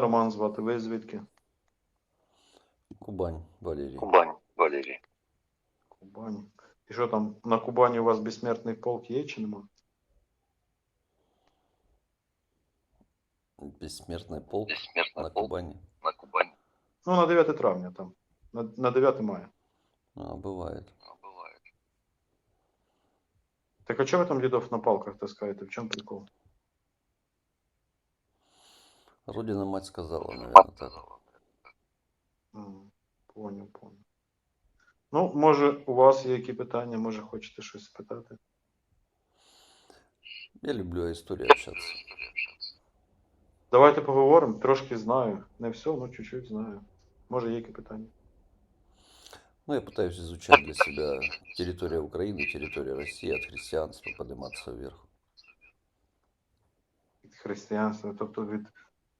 Роман звати. Ви звідки? Кубань, Валерий. Кубань, Валерій. Кубані. І що там, на Кубані у вас безсмертний полк є чи нема? Бессмертный полк Безсмертний на полк Кубани. на Кубані. Ну, на 9 травня там. На, на 9 мая. А, бывает. Ну, буває. Так а чого ви там дідов на палках таскаєте? В чому прикол? Родина мать сказала, наверное, Мать так. сказала. М, Поняв, поняв. Ну, може, у вас є які питання, може хочете щось спитати? Я люблю о истории общаться. Давайте поговоримо, трошки знаю. Не все, ну чуть-чуть знаю. Може, є які питання. Ну, я пытаюсь изучать для себя территорию Украины, территорию России, от христианства подниматься вверх. Від християнства, тобто від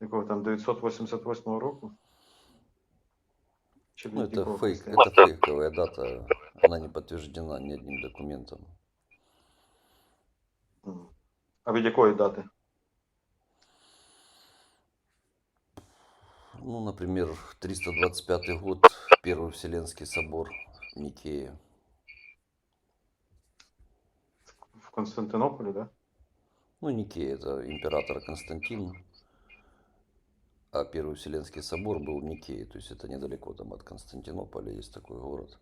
якого там 988 року? Чи від Ну, это якого фейк, християнства? это фейковая дата, она не подтверждена ни одним документом. М. А від якої дати? Ну, например, 325 год, Первый Вселенский собор Никея. В Константинополі, да? Ну, Никея это император Константин, а Первый Вселенский собор был в Никее, то есть это недалеко там от Константинополя, есть такой город.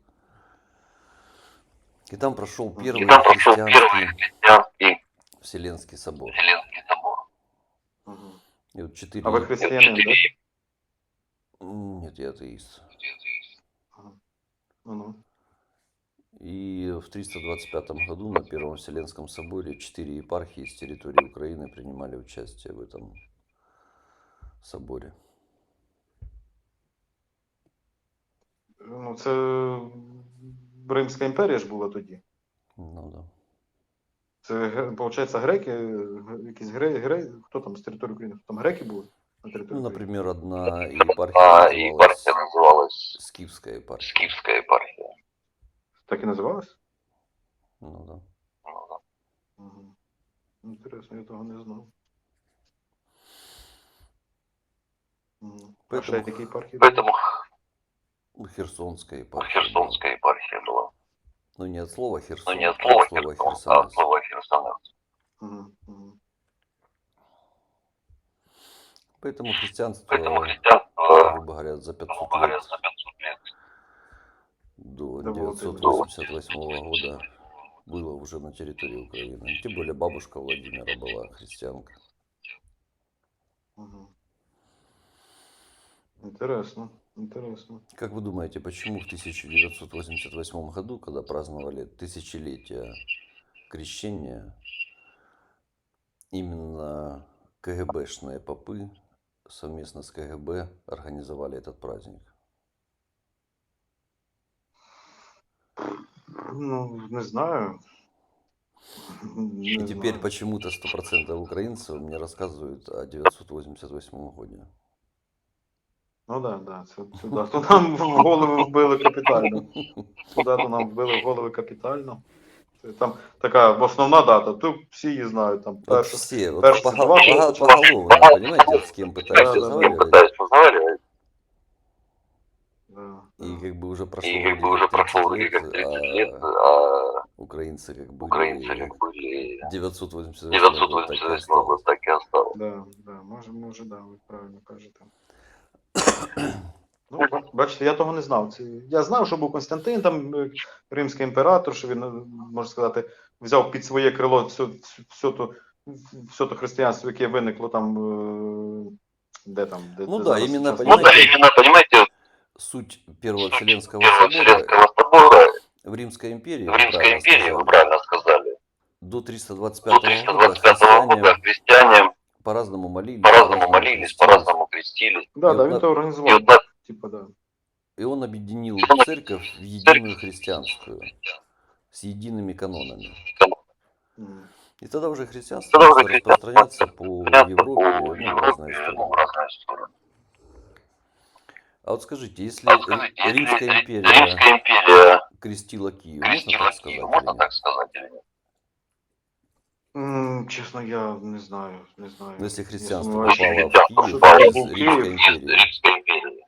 И там прошел И первый І там пройшов перший христианский Вселенский собор. Вселенський собор. Угу. И вот четыре... А ви християнин, да? Чотири М, Нет, я атеист. Ну-ну. И в 325 году на Первом Вселенском соборе четыре епархии с территории Украины принимали участие в этом соборе. Ну, це Римська імперія ж була тоді. Ну да. Це, виходить, греки, якісь греки, греки, хто там з території України? Хто там греки були на території Ну, например, одна і называлась епархія називалась Скифская епархия. Скіфська єпархія. Так і називалась? Ну да. Ну, да. Угу. Інтересно, я того не знав. Угу. А Поэтому- ще такі епархії? Поэтому Херсонская епархия. была. Херсонська єпархія була. Ну, не от слова Ну, Херсон, не от а слова от слова Херсон, а Херсонес. от слова Херсонес. Угу. Угу. Поэтому христианство, Поэтому християнство, грубо говоря, за 500 грубо говоря, лет за 500 лет до Да, вот 988 года было уже на территории Украины. Тем более бабушка Владимира была христианка. Угу. Інтересно, інтересно. Как вы думаете, почему в 1988 году, когда праздновали тысячелетие крещения, именно КГБшные попы совместно с КГБ организовали этот праздник? Ну, не знаю. Не И теперь почему-то 100% украинцев мне рассказывают о 988 году. Ну так, да, да, це, це, да. То нам в голови вбили капітально. Туди то нам вбили в голови капітально. Це Там така основна дата, тут всі її знають. Там Вот перша. все, вот перші пого- два пого- роки. поголовно, понимаете, вот с кем Да, пытаешься да, да. разговаривать, Пытаюсь разговаривать, Да, и да. как бы уже прошло и как вроде бы уже как прошло 30 вроде как лет, 30 а лет, а украинцы как бы украинцы как были 988 год так и 988 осталось. год так и осталось. Да, да, може, може, да, ви правильно кажете. Ну, бачите, я того не знав. Це, я знав, що був Константин, там е, римський імператор, що він, е, можна сказати, взяв під своє крило все, все, то, все то християнство, яке виникло там. е, Де там? Де, Ну де да, Ну да, именно, понимаете, Суть Первого суть Вселенского Первого собора Вселенского собора в Римской империи, в Римской правильно империи, вы правильно сказали, до до 325 года 325 года христиане христиане по-разному молились, по-разному молились, крестились. по-разному крестились. Да, І да, от він на- то И організував. вот на- Типа, да. И он объединил церковь в единую христианскую, с едиными канонами. М. И тогда уже христианство Тогда начало уже христианство распространяться по Понятно, Европе, по ну, в разные Европе, ну, страны. в разные стороны. А вот скажите, если А вот скажите, если Римская Ри- империя Римская империя крестила Киев, можно крестила так сказать? Киев, или можно нет? так сказать или нет? М, Чесно, я не знаю, не знаю. Ну, Если Я христианство сумніваюся. попало в Що Киев таке через був Римская Київ? империя. Римская империя.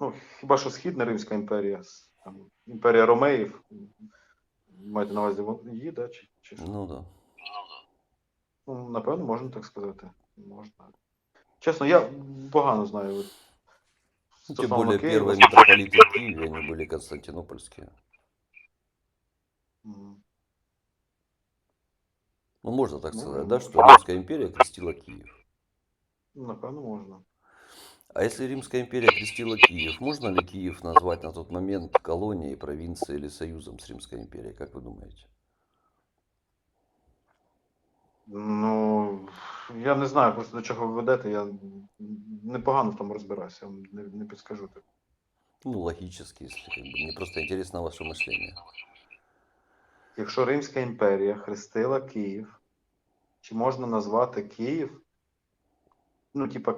Ну, хіба що Східна Римська імперія, с- там, імперія Ромеїв. Маєте на увазі вон- її, да? Чи, чи... що? Ну да. Ну, напевно, можна так сказати. Можна. Чесно, я погано знаю. от, Ну, Тем стосовно более Києва. первые митрополиты в Киеве, они были константинопольские. М. Ну, можно так Ну, сказать, ну, да, что можно. Римская империя крестила Киев. Напевно, можна. А если Римская империя крестила Киев, можно ли Киев назвать на тот момент колонией, провинцией или союзом с Римской империей? Как вы думаете? Ну, я не знаю просто до чого ви ведете, я непогано в тому розбираюся, я вам не, не підскажу. Ну, логически, если как бы. Мне просто интересно ваше мышление. Якщо Римська імперія хрестила Київ, чи можна назвати Київ? Ну, типа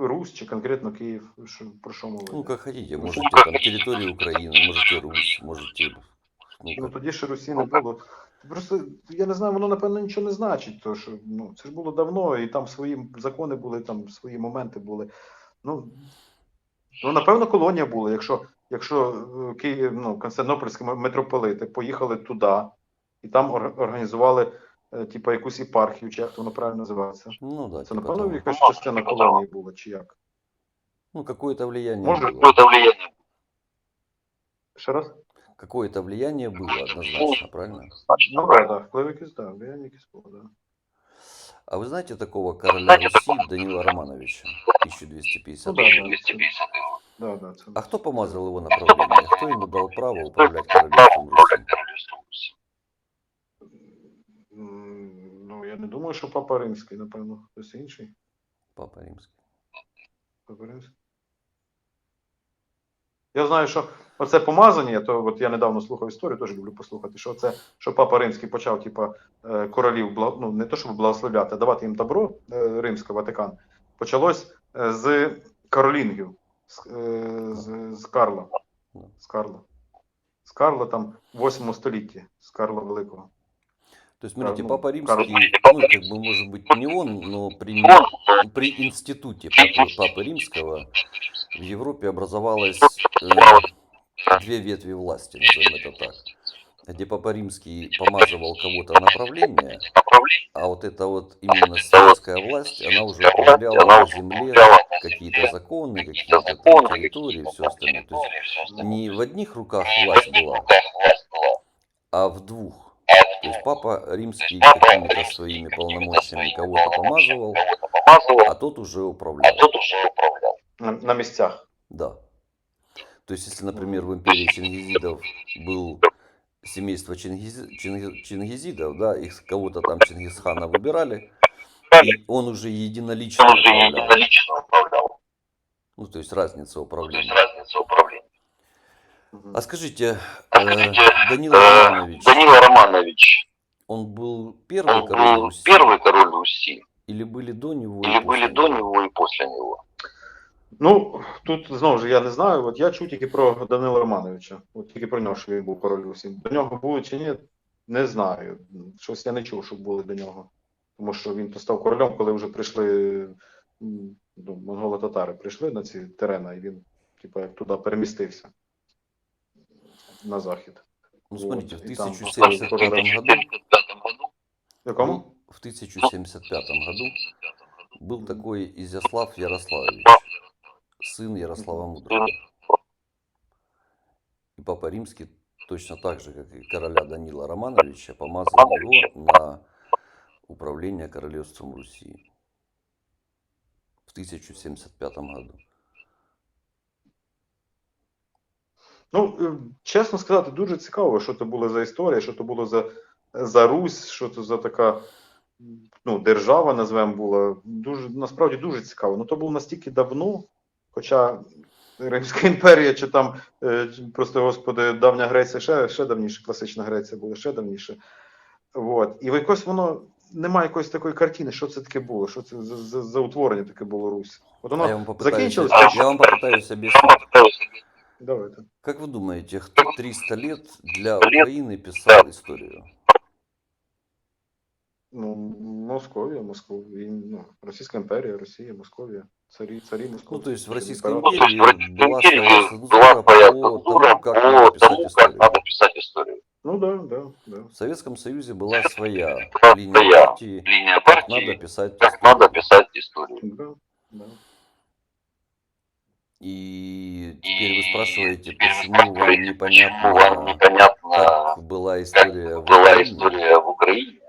Русь чи конкретно Київ? Що, про що мова? Ну, как хотите. Можете там территорию Украины, можете Русь, можете... Ну, Ну тоді ще Русі не було. Просто я не знаю, воно напевно нічого не значить, тому що ну, це ж було давно, і там свої закони були, там свої моменти були. Ну, ну напевно, колонія була. Якщо, якщо е, Київ, ну, Константинопольські митрополити поїхали туди і там ор- організували е, типу, якусь єпархію, чи як то воно правильно називається. Ну да, Це, типа напевно, того. якась частина колонії була, чи як? Ну, какое-то влияние Може, было. Какое-то влияние. Ще раз? Какое-то влияние было однозначно, правильно? Ну, так, да, вплив якийсь, так, влияння якесь було, да. А вы знаете такого короля Руси Данила Романовича, 1250 Ну да, года? да. 250 его. Да, да, це... А кто помазал его направление? Кто ему дал право управлять Право королевством Руси? управлять королевством Руси. Я не думаю, що Папа Римський, напевно, хтось інший. Папа Римский. Папа Римський. Я знаю, що оце помазання, то от я недавно слухав історію, теж люблю послухати, що це, що Папа Римський почав, типа, е, королів, ну, не то, щоб благословляти, а давати їм добро, е, Римський Ватикан, почалось е, з Каролінгів, з, з, з Карла. З Карла. З Карла там в 8 столітті, з Карла Великого. То есть, смотрите, ну, Папа Римский, ну, как бы, может быть, не он, но при, при институте Папы, Папы Римского в Европе образовалось э, две ветви власти, назовем это так. Где Папа Римский помазывал кого-то направление, а вот эта вот именно светская власть, она уже управляла на земле какие-то законы, какие-то территории, все остальное. То есть не в одних руках власть была. а в двух. То есть Папа Римский какими-то своими полномочиями кого-то помазывал, а тот уже а управлял. тот уже управлял. На, на місцях. Да. То есть, если, например, в империи чингизидов был семейство чингиз- чинги- чингизидов, да, их кого-то там Чингисхана выбирали, и он уже единолично Он уже управлял. единолично управлял. Ну, то есть разница управления. разница управления. Мгм. А скажите, А э, скажите, Данила э, Романович, Данила Романович, он был первый он король был Руси? первый король Руси? Или были до него? и Или после были до него? него и после него? Ну, тут знову ж я не знаю. От я чув тільки про Данила Романовича. От тільки про нього, що він був король Русі. До нього були чи ні, не знаю. Щось я не чув, щоб були до нього. Тому що він то став королем, коли вже прийшли м, ну, монголо-татари прийшли на ці терени, і він, типу, як туди перемістився На захід. Ну, Вот, смотрите, в и там 1075 поставили году, В 1975 году В якому? в 1075 году был такой Изяслав Ярославович, сын Ярослава Мудрого. И Папа Римский точно так же, как и короля Данила Романовича, помазал его на управление королевством Руси в 1075 году. Ну, е, чесно сказати, дуже цікаво, що це було за історія, що це було за, за Русь, що це за така ну, держава, назвемо була. Дуже, насправді дуже цікаво. Ну, то було настільки давно, хоча Римська імперія, чи там, е, чи просто, господи, давня Греція, ще, ще давніше, класична Греція була ще давніше. От. І якось воно немає якоїсь такої картини, що це таке було, що це за, за, за утворення таке було Русь. От А воно я вам попытаюсь, закінчилось. я вам попытаюсь объяснить. Давайте. Как вы думаете, кто 300 лет для Украины писал историю? Ну, Московія, Московія, ну, Російська імперія, Росія, Московія, царі, царі Московії. Ну, то есть в Российской Імператор. Ну, то есть в империи Российской была империи своя была цензура своя по тому, цензура как надо по писать тому, как историю. надо писать историю. Ну да, да, да. В Советском Союзе была своя Была линия своя партии, Линия как партии, надо писать как историю. надо писать историю. Да, да. И теперь вы И спрашиваете, теперь вы почему вам спрашиваете, почему вам непонятно, непонятно, как была история в была Украине? история в Украине.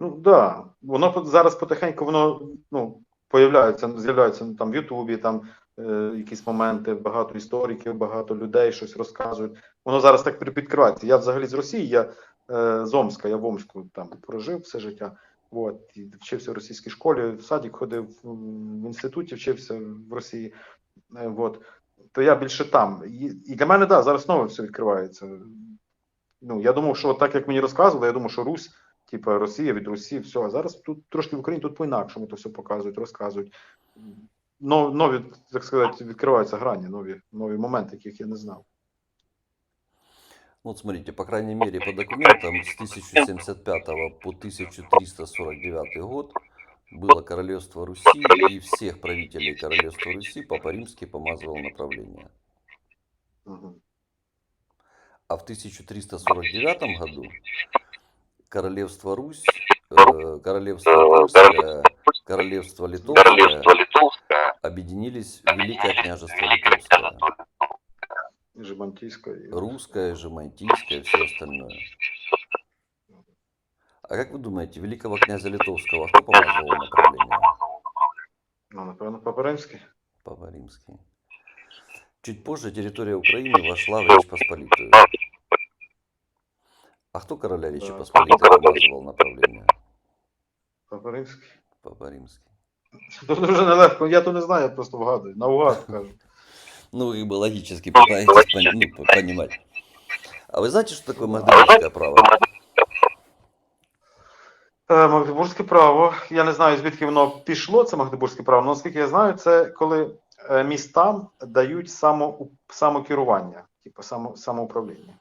Ну да, воно по- зараз потихеньку воно ну, появляється, з'являється ну, там в Ютубі, там е, якісь моменти, багато істориків, багато людей щось розказують. Воно зараз так при- підкривається. Я взагалі з Росії, я е, з Омська, я в Омську там прожив все життя. От, і вчився в російській школі, в садик ходив в інституті, вчився в Росії. Е, от. То я більше там. І, для мене, да, зараз знову все відкривається. Ну, я думав, що так як мені розказували, я думав, що Русь типа Росія від Росії, все. А зараз тут трошки в Україні тут по-інакшому то все показують, розказують. Но, нові, так сказати, відкриваються грані, нові, нові моменти, яких я не знав. Ну, Вот смотрите, по крайней мере, по документам с 1075 по 1349 год было королевство Руси, и всех правителей королевства Руси Папа Римский помазывал направление. А в 1349 году королевство Русь, э, королевство королевство Литовское Королевство Литовское, объединились в Великое княжество Литовское. Русское, Жемантийское, все остальное. А как вы думаете, великого князя Литовского кто помазывал направление? ну, напевно, Папа Папа Римский. Чуть позже территория Украины вошла в Речь Посполитую. А кто короля Речи Да. Посполитой помазывал направление? Папа Римський. Папа Римский. Тут дуже нелегко, я то не знаю, я просто вгадую. Наугад кажу. Ну, вы как бы логически пытаетесь понимать. А вы знаете, что такое магдебургское право? Е, Магдебурзьке право. Я не знаю, звідки воно пішло, це Магдебурзьке право, але наскільки я знаю, це коли е, містам дають само, самокерування, типу само, самоуправління.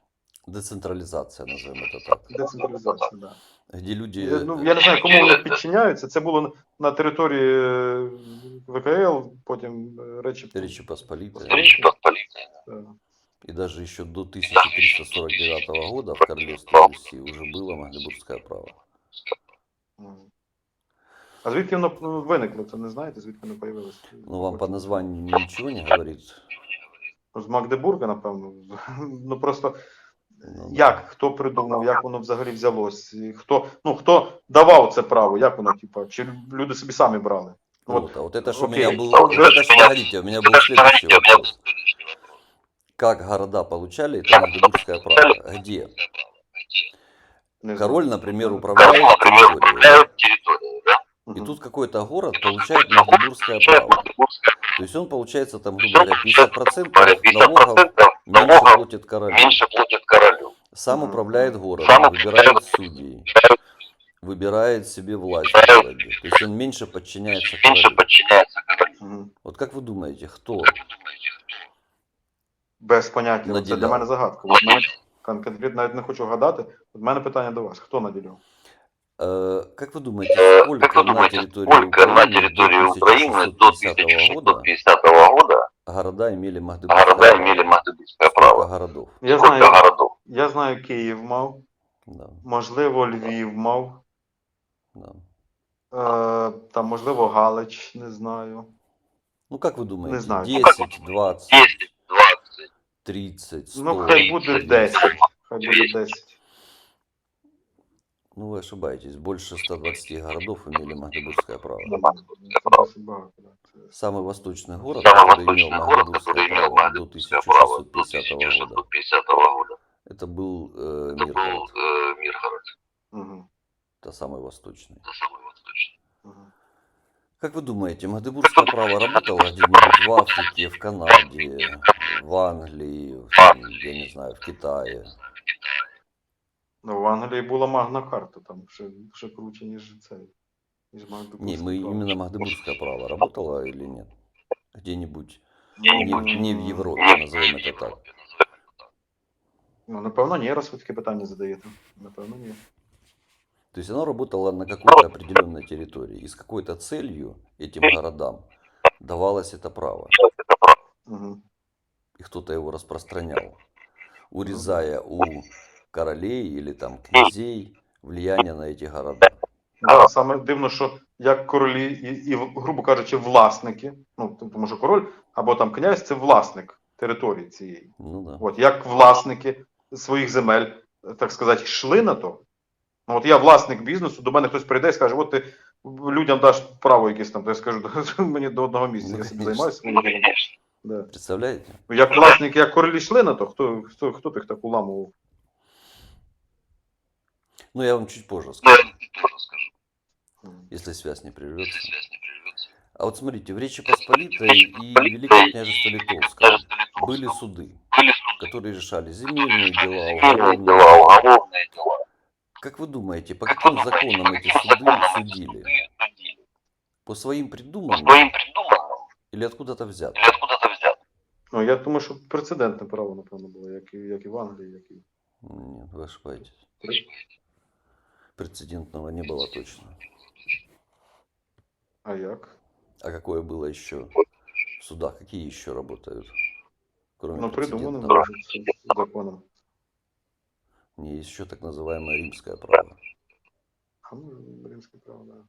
Децентрализация, назовем это так. Децентралізація, да. Где люди... Я, ну, я не знаю, кому вони підчиняються. Це було на території е, ВКЛ, потім е, Речі. Речи Посполитой. Речь Посполитой. Е, И даже еще до 1349 года в королевстве Руси уже было магдебургское право. м. А звідки воно ну, виникло? Це не знаєте, звідки воно появилося? Ну, вам по названию ничего не говорит? З Магдебурга, напевно. Ну просто Ну, да. як, хто придумав, як воно взагалі взялось, і хто, ну, хто давав це право, як воно, типа, чи люди собі самі брали? Ну, От, Вот, а вот это же у окей. меня был... Вот это ж, погодите, у меня был следующий вопрос. Как города получали это магдебургское право? Где? Король, например, управляет территорией. И тут какой-то город получает магдебургское право. То есть он получается там, грубо говоря, 50% право, 50% налогов меньше платит королю. меньше платит королю. Сам управляет городом, Сам выбирает судей, выбирает себе власть в городе. То есть он меньше подчиняется Меньше королю. подчиняется королю. Мгм. Вот как вы думаете, кто? Без поняття. Це Наділяв. для мене загадка. От мене, кон- конкретно навіть не хочу гадати. От мене питання до вас. Хто наділяв? Э, Как вы думаете, сколько Как вы на думаете, территории сколько на Украины территории до Украины до 1650 года 1650 года города имели магдебургское города право? имели магдебургское Сколько право? городов? Я Сколько знаю, городов? я знаю, Київ мав, Да, можливо, Львів мав, да. е, там, можливо, Галич, не знаю. Ну как вы думаете, знаю. 10, 20, 10, 20, 30, 100? Ну, хай буде 10. Хай буде 10. Ну вы ошибаетесь, больше 120 городов имели магдебургское право. Самый восточный город, Самый который имел восточный город, магдебургское право до магдебургское право до 1650 года, 1650 года. это был э, Это был Миргород, э, Миргород. Мгм, это самый восточный. Это самый восточный. мгм. Как вы думаете, магдебургское право работало где-нибудь в Африке, в Канаде, в Англии, в, там, я не знаю, в Китае? Ну, в Англії була Магна Карта, там ще, ще круче, ніж цей. Ніж Не, Магдебурзьке мы право. именно магдебургское право работало или нет? Где-нибудь Не, не, в- не в Европе, не в назовем это так. Европе, назовем это так. Ну, напевно, ні, раз ви таке питання задаєте. Напевно, ні. То есть оно работало на какой-то определенной территории. И с какой-то целью этим городам давалось это право. Угу. И кто-то его распространял, урезая у королей или там князей влияние на эти города. Да, саме дивно, що як королі і, і, грубо кажучи, власники, ну тому що король або там князь це власник території цієї. Ну да. От як власники своїх земель, так сказати, йшли на то. Ну, от я власник бізнесу, до мене хтось прийде і скаже, от ти людям даш право якесь там, то я скажу, мені до одного місця, Ну, я собі конечно. займаюся ділом. Да. Представляете? Ну, Як власники, як королі йшли на то, хто, хто, хто тих так уламував? Ну, я вам чуть позже Ну, скажу, я тоже скажу, М. если связь не прервется. связь не прервется. А вот смотрите, в Речи Посполитой и Великом княжестве Литовском были суды, Были суды, которые решали земельные дела, земельные уголовные дела, дела. уголовные дела. Как вы думаете, по Как каким законам эти суды судили? По своим По придуманным или откуда-то взят? или откуда-то взят? Ну, я думаю, що прецедентне право, напевно, було, як і, як і в Англії, як і. Нет, вы ошибаетесь. Прецедентного не было точно. А як? А какое было еще в судах? Какие еще работают? Кроме Ну, придумано прецедентного? може, це законом. Не, есть еще так называемое римское право. А ну, римське право, да.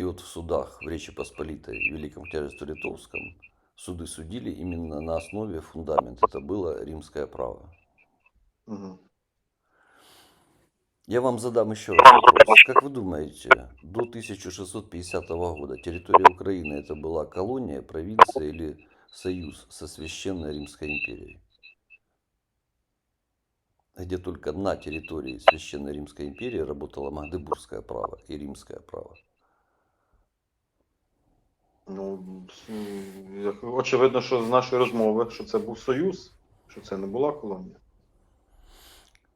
И вот в судах в Речи Посполитой, в Великом княжестве Литовском, суды судили именно на основе фундамента. Это было римское право. Угу. Я вам задам еще раз вопрос. Как вы думаете, до 1650 года территория Украины это была колония, провинция или союз со Священной Римской империей? Где только на территории Священной Римской империи работало Магдебургское право и Римское право. Ну, с- як- очевидно, що з нашої розмови, що це був союз, що це не була колонія.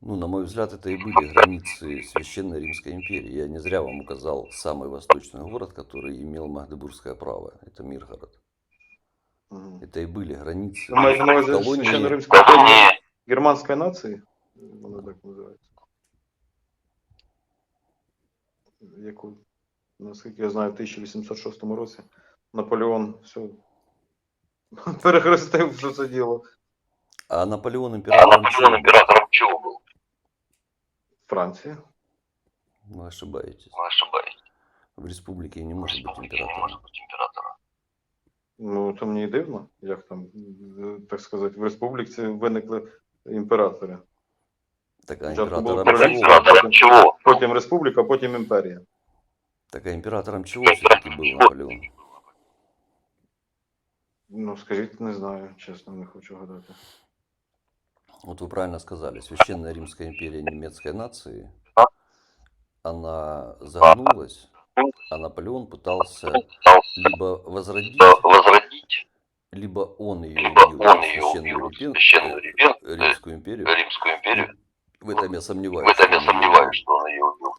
Ну, на мой взгляд, это и были границы Священной Римской империи. Я не зря вам указал самый восточный город, который имел Магдебургское право. Это Миргород. Угу. Это и были границы Ви маєте на увазі колонии. священно римської Колонии германської нації? Вона так називається. Яку, наскільки я знаю, в 1806 році Наполеон все перехрестив все це діло. А Наполеон а императором Наполеон чего был? императором чего был? Франція. Вы ошибаетесь. Вы ошибаетесь. В республике не В может быть республике не императором. может быть императором. Ну, то мені і дивно, як там, е, так сказати, в республіці виникли імператори. Так а Спочатку було императором чего? королівство, Императором чего? Потім республіка, потім імперія. Так а императором чего все-таки был Наполеон? Ну, скажіть, не знаю, чесно, не хочу гадати. Вот вы правильно сказали, Священная Римская империя немецкой нации, она загнулась, а Наполеон пытался Пытался либо возродить, либо он ее либо убил, он ее Священную убил, Репен- Священную э, Римскую империю. Римскую империю. В этом я В сомневаюсь. этом что я он сомневаюсь, что он ее убил.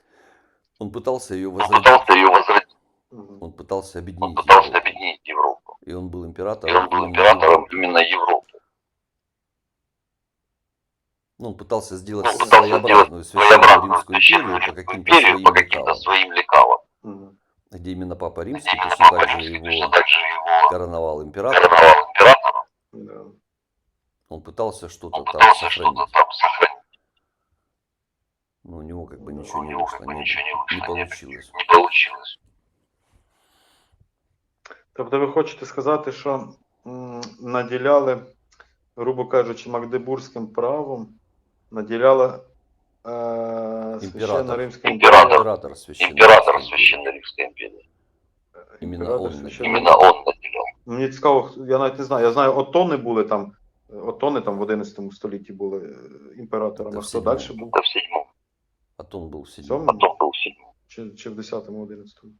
Он пытался ее Он возродить, пытался ее возродить, он пытался он объединить пытался Европу. объединить. И он был И императором. он был именно императором именно Европы. Ну, он пытался сделать Он пытался своеобразную сделать священную римскую империю по каким-то своим по каким-то лекалам, своим лекалам. Где именно Папа Римский Где точно именно так Папа же Римский его точно так же его короновал императором. короновал императором. Да. Он пытался что-то там пытался сохранить. что-то там сохранить. Но у него как бы Ну, ничего у не него вышло, как бы не, ничего не вышло, не не- получилось. Не получилось. Тобто ви хочете сказати, що м, наділяли, грубо кажучи, Магдебурзьким правом, наділяла е, священна Римська Імператор. імперія. Император священной Император Римской империи. Священной Римской империи. Іменно Імператор он священна- Именно он наделял. Мені цікаво, хто- я навіть не знаю. Я знаю, отони були там, е, отони там в 11 столітті були е, імператорами. Та А в хто сідьмому. далі був? Это в седьмом. Потом был в седьмом. Сьомому? Потом был в седьмом. Чи, чи в 10-му, 11-му?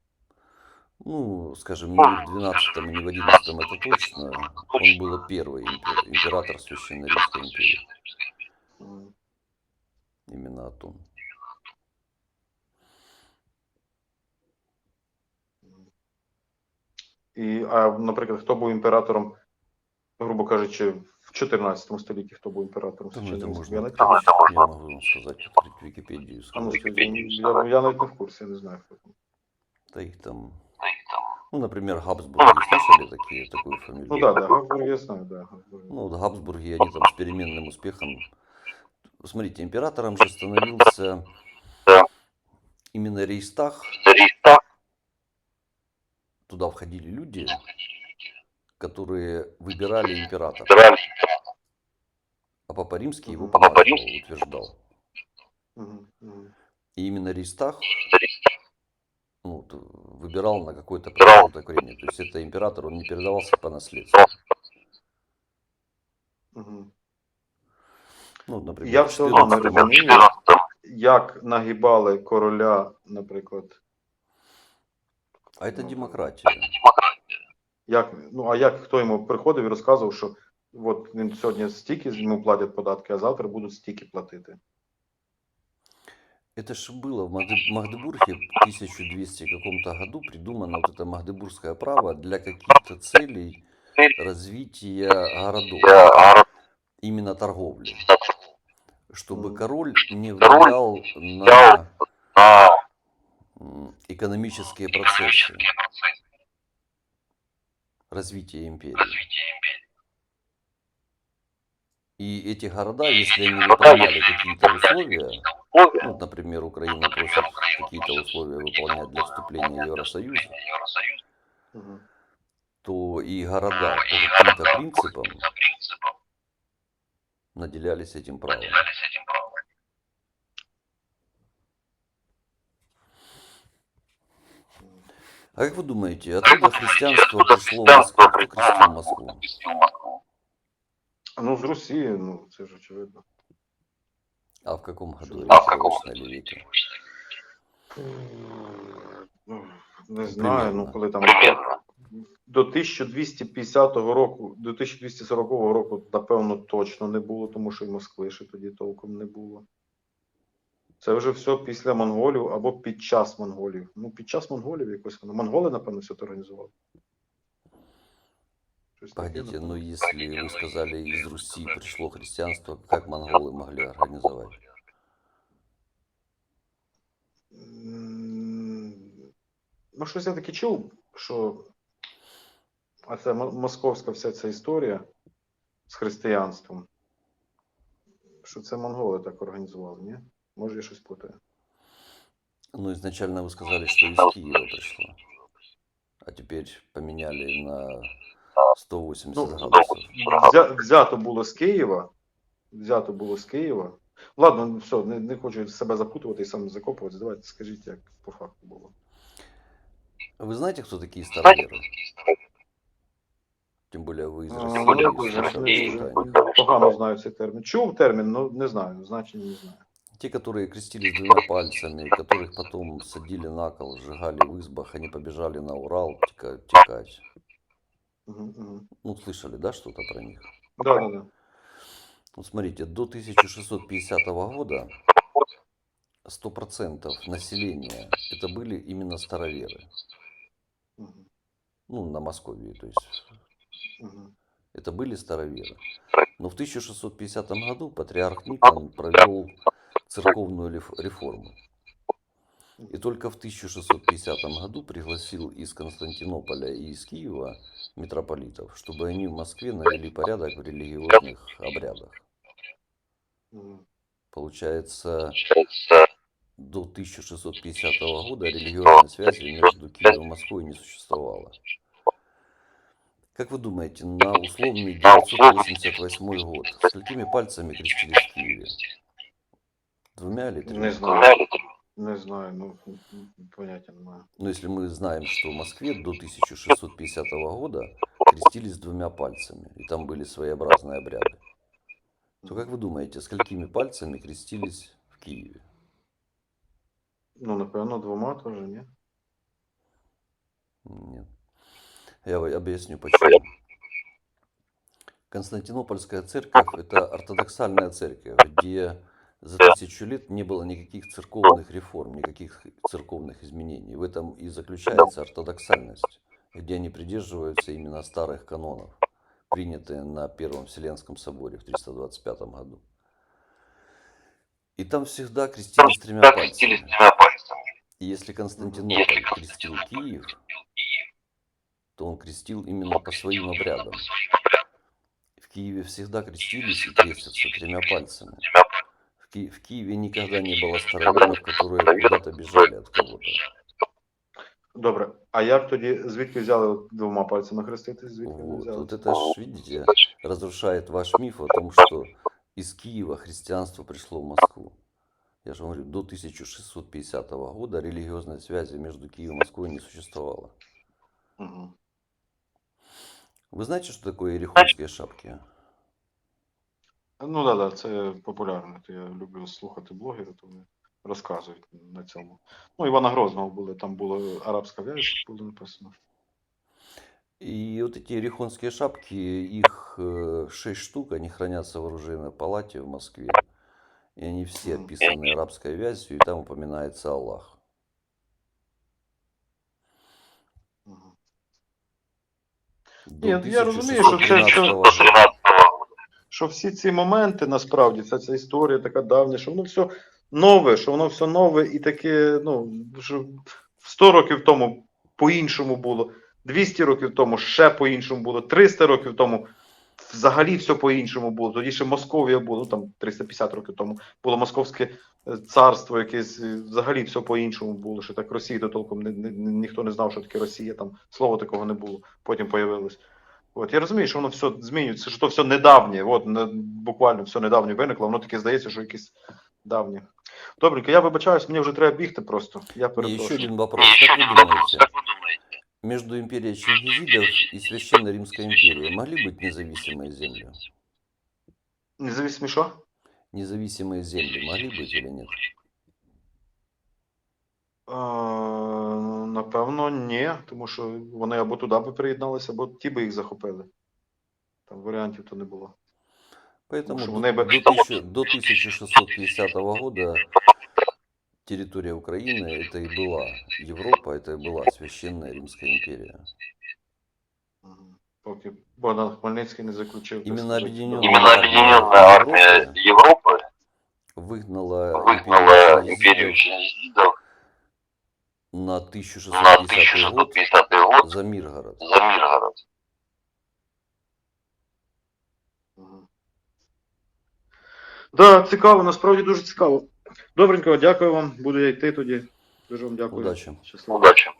Ну, скажем, не в 12 и не в 11 это точно. Он был первый импер- император Священной Римской империи. М. Именно Атон. І, а, наприклад, хто був імператором, грубо кажучи, в в 14 столітті хто був імператором Да, ну, это Священної можно Я, навіть- открыть. Я могу вам сказать, открыть Википедию. и а, ну, сказать. я, я навіть не в курсі, я не знаю, хто там. Да их там, Да их там. ну, например, Габсбурги, слышали такие, такую фамилию? Ну да, да, Габсбург я знаю, да. Ну, вот Габсбурги, они там с переменным успехом. Смотрите, императором же становился Да. именно. Рейхстаг. Туда входили люди, которые выбирали императора. А Папа Римский его помазывал, Римский. утверждал. И именно т- выбирал на какое-то Выбирал. промежуток времени. То есть это император, он не передавался по наследству. Мгм. Ну, например, Я в все одно не 14 Например, в розумію, 14 як нагибали короля, наприклад. А это Ну, демократия. Як, ну, а як хто йому приходив і розказував, що от він сьогодні стільки йому платять податки, а завтра будуть стільки платити. Это же было в Магде- Магдебурге в 1200 каком-то году придумано вот это магдебургское право для каких-то целей развития городов, город именно торговли, чтобы король не влиял на экономические процессы. развития империи. И эти города, если они выполняли какие-то условия, Условия, ну, например, Украина Например, просит Украина какие-то просит условия выполнять для вступления в Евросоюз, то и города по каким-то принципам наделялись этим правом. наделялись этим правом. А как вы думаете, откуда христианство пришло в христианство Москву? Кто пришло крестил в Москву? Крестил Москву. Ну, з Росії, ну, це ж очевидно. А в каком году? А в каком? Ну, не знаю, ну коли там до 1250 року, до 1240 року, напевно, точно не було, тому що і Москви ще тоді толком не було. Це вже все після монголів або під час монголів. Ну, під час монголів якось воно. Монголи, напевно, все це організували. Щось таке, Погодите, напевно. ну если вы сказали, из Руси пришло христианство, как монголы могли организовать? М, Ну, щось я таки чув, що а це мо- московська вся ця історія з християнством, що це монголи так організували, ні? Може, я щось плутаю. Ну, изначально вы сказали, что из Киева пришло. А теперь поменяли на 180 Ну, градусов. Взя, взято було з Києва. Взято було з Києва. Ладно, ну, все, не, не хочу себе запутувати і сам закопувати. Давайте скажіть, як по факту було. Вы знаете, кто такие Знаете, староверы? кто такие староверы? Тем более вы из А, России, более и вы из слышали России. это Не ранее. дуже Погано знаю цей термін. Чув термін, але не знаю, значення не знаю. Те, которые крестились двумя пальцами, которых потом садили на кол, сжигали в избах, они побежали на Урал тека- текать. Ну, слышали, да, что-то про них? Да, да, да. Вот смотрите, до 1650 года 100% населения это были именно староверы. Угу, Ну, на Московии, то есть угу. это были староверы. Но в 1650 году патриарх Никон провел церковную реформу. И только в 1650 году пригласил из Константинополя и из Киева митрополитов, чтобы они в Москве навели порядок в религиозных обрядах. Получается, до 1650 года религиозной связи между Киевом и Москвой не существовало. Как вы думаете, на условный 988 год сколькими пальцами крестились в Киеве? Двумя или тремя? Не знаю. Не знаю, ну поняття немає. Но если мы знаем, что в Москве до 1650 года крестились двумя пальцами, и там были своеобразные обряды, то как вы думаете, сколькими пальцами крестились в Киеве? Ну, напевно, двома теж, ні? Нет. Я вы- объясню почему. Константинопольская церковь – это ортодоксальная церковь, где за тысячу лет не было никаких церковных реформ, никаких церковных изменений. В этом и заключается ортодоксальность, где они придерживаются именно старых канонов. принятые на Первом Вселенском соборе в 325 году. И там всегда крестились пальцами. тремя пальцами. И если Константинополь крестил Киев, то он крестил именно по своим обрядам. В Киеве всегда крестились и крестятся тремя пальцами. В, Ки- в Киеве никогда не было староверов, которые куда-то бежали от кого-то. Добре. А як тоді, звідки взяли от двома пальцами хреститись? Звідки вони Вот. взяли? вот это ж, видите, разрушает ваш миф о том, что из Киева христианство пришло в Москву. Я же говорю, до 1650 года религиозной связи между Киевом и Москвой не существовало. Мгм. Вы знаете, что такое ерехонские шапки? Ну так, да, да, це популярно. То я люблю слухати блогерів, то вони розказують на цьому. Ну, Івана Грозного були, там була арабська вязь, було написано. И вот эти ерехонские шапки, их э, шесть штук, они хранятся в оружейной палате в Москве. И они все Мгм. описаны арабской вязью, и там упоминается Аллах. Мгм. До Ні, я розумію, що Що всі ці моменти, насправді, ця, ця історія така давня, що воно все нове, що воно все нове і таке, ну, що 100 років тому по-іншому було, 200 років тому ще по-іншому було, 300 років тому взагалі все по-іншому було. Тоді ще Московія було, ну там 350 років тому було Московське е, царство якесь, взагалі все по-іншому було. Що так Росії то толком ні, ні, ніхто не знав, що таке Росія, там слова такого не було, потім появилось. От я розумію, що воно все змінюється, що то все недавнє, от не- буквально все недавнє виникло, воно таке здається, що якесь давнє. Добренько, я вибачаюсь, мені вже треба бігти просто. Я И еще перепрошую. один вопрос. Еще Как вы один вопрос. думаете, Как вы думаете, между империей Чингизидов и Священной Римской империей могли быть независимые земли? Независимо що? Независимые земли могли быть или нет? Е, напевно, ні, тому що вони або туди би приєдналися, або ті би їх захопили. Там варіантів то не було. Поэтому Слушай, до, вони би- до, тысячи- до 1650 года территория Украины это и была Европа, это и была Священная Римская империя. Мгм. Поки Богдан Хмельницький не заключив. так Іменно сказати, об'єднана договір. Именно Объединенная армия Европы Выгнала выгнала империю империю Чингизидов Чингизидов на на 1650 год год за Миргород. за Миргород. Да, цікаво, насправді дуже цікаво. Добренько, дякую вам. Буду я йти тоді. Дуже вам дякую. Удачі. Щасливо. Удачи.